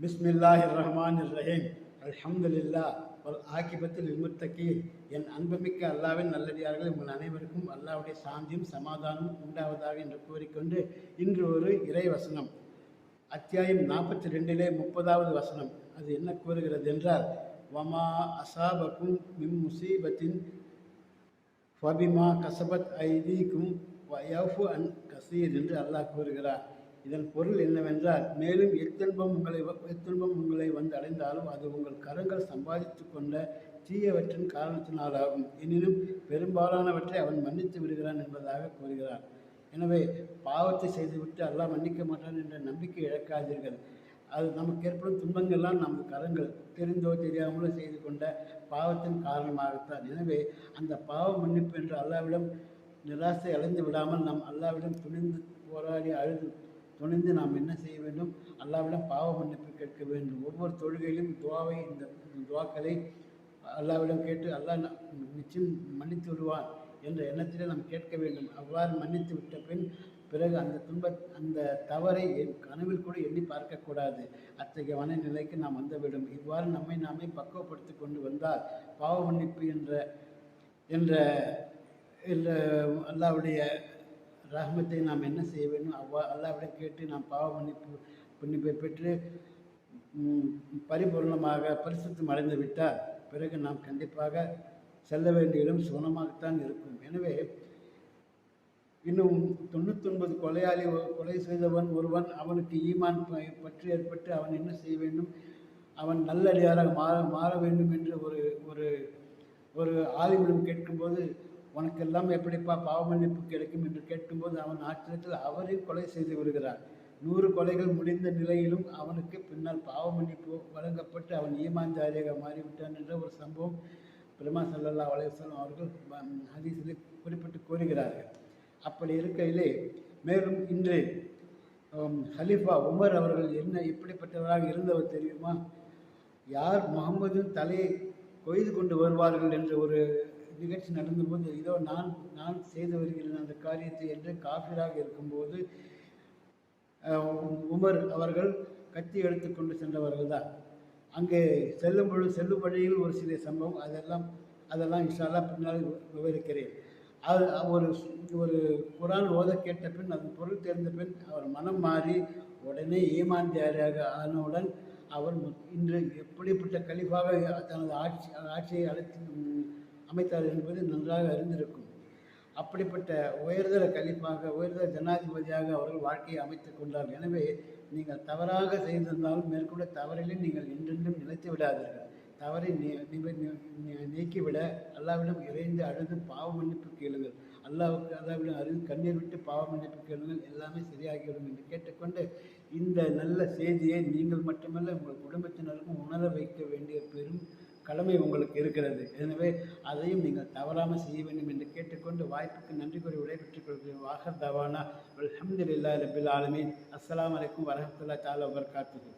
பிஸ்மில்லாஹி ரஹ்மான் ரஹீம் அல்ஹம்துல்லா ஒரு ஆக்கிபத்தில் விமுத்தகீன் என் அன்புமிக்க அல்லாவின் நல்லடியார்கள் உங்கள் அனைவருக்கும் அல்லாவுடைய சாந்தியும் சமாதானமும் உண்டாவதாக என்று கூறிக்கொண்டு இன்று ஒரு இறை வசனம் அத்தியாயம் நாற்பத்தி ரெண்டிலே முப்பதாவது வசனம். அது என்ன கூறுகிறது என்றால் வமா அசாபக்கும் மிம் முசீபத்தின் ஃபபிமா கசபத் ஐதீக்கும் வயஃபு அன் கசீர் என்று அல்லாஹ் கூறுகிறார். இதன் பொருள் என்னவென்றால் மேலும் எத்தன்பம் உங்களை வ- எத்தன்பம் உங்களை வந்து அடைந்தாலும் அது உங்கள் கரங்கள் சம்பாதித்து கொண்ட தீயவற்றின் காரணத்தினாலாகும். எனினும் பெரும்பாலானவற்றை அவன் மன்னித்து விடுகிறான் என்பதாக கூறுகிறார். எனவே பாவத்தை செய்துவிட்டு அல்லாஹ் மன்னிக்க மாட்டான் என்ற நம்பிக்கை இழக்காதீர்கள். அது நமக்கு ஏற்படும் துன்பங்கள்லாம் நமது கரங்கள் தெரிந்தோ தெரியாமலோ செய்து கொண்ட பாவத்தின் காரணமாகத்தான். எனவே அந்த பாவ மன்னிப்பு என்று அல்லாவிடம் நிராசை அடைந்து விடாமல் நாம் அல்லாவிடம் துணிந்து போராடி அழுது துணிந்து நாம் என்ன செய்ய வேண்டும்? அல்லாவிடம் பாவ மன்னிப்பு கேட்க வேண்டும். ஒவ்வொரு தொழுகையிலும் துவாவை இந்த துவாக்களை அல்லாவிடம் கேட்டு அல்லாஹ் நிச்சயம் மன்னித்து விடுவான் என்ற எண்ணத்திலே நாம் கேட்க வேண்டும். அவ்வாறு மன்னித்து விட்ட பின் பிறகு அந்த துன்ப அந்த தவறை என் கனவில் கூட எண்ணி பார்க்கக்கூடாது அத்தகைய மனநிலைக்கு நாம் வந்துவிடும். இவ்வாறு நம்மை நாமே பக்குவப்படுத்தி கொண்டு வந்தால் பாவ மன்னிப்பு என்ற என்ற என்ற அல்லாவுடைய ரஹமத்தை நாம் என்ன செய்ய வேண்டும்? அவ்வா அல்லாவிடம் கேட்டு நாம் பாவ மன்னிப்பு மன்னிப்பை பெற்று பரிபூர்ணமாக பரிசுத்தம் அடைந்து விட்டால் பிறகு நாம் கண்டிப்பாக செல்ல வேண்டிய இடம் சுகமாகத்தான் இருக்கும். எனவே இன்னும் தொண்ணூத்தொன்பது கொலையாளி கொலை செய்தவன் ஒருவன் அவனுக்கு ஈமான் பற்றி ஏற்பட்டு அவன் என்ன செய்ய வேண்டும்? அவன் நல்லடியாராக மாற மாற வேண்டும் என்று ஒரு ஒரு ஒரு ஆலிமிடம் கேட்கும்போது உனக்கெல்லாம் எப்படிப்பா பாவ மன்னிப்பு கிடைக்கும் என்று கேட்கும்போது அவன் ஆச்சரியத்தில் அவரை கொலை செய்து விடுகிறார். நூறு கொலைகள் முடிந்த நிலையிலும் அவனுக்கு பின்னால் பாவ மன்னிப்பு வழங்கப்பட்டு அவன் ஈமான்தாரியாக மாறிவிட்டான் என்ற ஒரு சம்பவம் பிரமா சல்லல்லா அலைவசம் அவர்கள் ம், குறிப்பிட்டு கூறுகிறார்கள். அப்படி இருக்கையிலே மேலும் இன்று ஹலீஃபா உமர் அவர்கள் என்ன எப்படிப்பட்டவராக இருந்தவர் தெரியுமா? யார் முகமதின் தலையை கொய்து கொண்டு வருவார்கள் என்ற ஒரு நிகழ்ச்சி நடந்தபோது இதோ நான் நான் செய்து வருகிறேன் அந்த காரியத்தை என்று காஃபிராக இருக்கும்போது உமர் அவர்கள் கத்தி எடுத்துக்கொண்டு சென்றவர்கள் தான். அங்கே செல்லும் பொழுது செல்லும் வழியில் ஒரு சில சம்பவம் அதெல்லாம் அதெல்லாம் இன்ஷால்லா பின்னால் விவரிக்கிறேன். அது ஒரு ஒரு குரான் ஓத கேட்ட பின் அதன் பொருள் தெரிந்த பின் அவர் மனம் மாறி உடனே ஈமான் தியாரியாக ஆனவுடன் அவர் இன்று எப்படிப்பட்ட கலிஃபாக தனது ஆட்சி ஆட்சியை அழைத்து அமைத்தார் என்பது நன்றாக அறிந்திருக்கும். அப்படிப்பட்ட உயர்தர கலிப்பாக உயர்தர ஜனாதிபதியாக அவர்கள் வாழ்க்கையை அமைத்துக் கொண்டார். எனவே நீங்கள் தவறாக செய்திருந்தாலும் மேற்கொண்ட தவறிலே நீங்கள் என்றென்றும் நிலைத்து விடாதீர்கள். தவறை நீ- நீக்கிவிட அல்லாவிடம் இறைந்து அழுது பாவ மன்னிப்பு கேளுங்கள். அல்லாவுக்கு அல்லாவிடம் அழுது கண்ணீர் விட்டு பாவ மன்னிப்பு கேளுங்கள். எல்லாமே சரியாகிவிடும் என்று கேட்டுக்கொண்டு இந்த நல்ல செய்தியை நீங்கள் மட்டுமல்ல உங்கள் குடும்பத்தினருக்கும் உணர வைக்க வேண்டிய பெரும் கடமை உங்களுக்கு இருக்கிறது. எனவே அதையும் நீங்கள் தவறாமல் செய்ய வேண்டும் என்று கேட்டுக்கொண்டு வாய்ப்புக்கு நன்றி கூறி விடைபெற்றுக் கொள்கிறேன். வாகர் தவானா. அலமதுல்லா ரபில் ஆலமீன். அஸ்லாம் வலைக்கும் வரமத்துல்லா தாலா வபரகாத்துஹு.